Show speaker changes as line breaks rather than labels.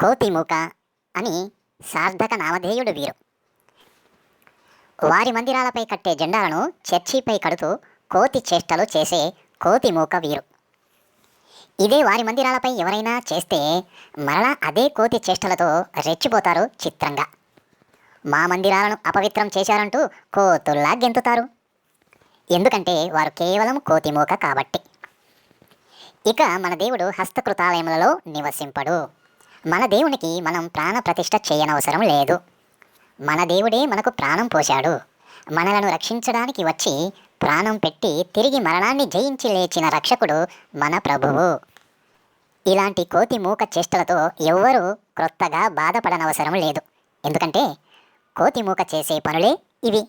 కోతిమూక అని సార్థక నామధేయుడు వీరు. వారి మందిరాలపై కట్టే జెండాలను చర్చిపై కడుతూ కోతి చేష్టలు చేసే కోతిమూక వీరు. ఇదే వారి మందిరాలపై ఎవరైనా చేస్తే మరలా అదే కోతి చేష్టలతో రెచ్చిపోతారు చిత్రంగా. మా మందిరాలను అపవిత్రం చేశారంటూ కోతుల్లా గెంతుతారు. ఎందుకంటే వారు కేవలం కోతిమూక కాబట్టి. ఇక మన దేవుడు హస్తకృతాలయములలో నివసింపడు. మన దేవునికి మనం ప్రాణప్రతిష్ఠ చేయనవసరం లేదు. మన దేవుడే మనకు ప్రాణం పోశాడు. మనలను రక్షించడానికి వచ్చి ప్రాణం పెట్టి తిరిగి మరణాన్ని జయించి లేచిన రక్షకుడు మన ప్రభువు. ఇలాంటి కోతి మూక చేష్టలతో ఎవ్వరూ క్రొత్తగా బాధపడనవసరం లేదు. ఎందుకంటే కోతి మూక చేసే పనులే ఇవి.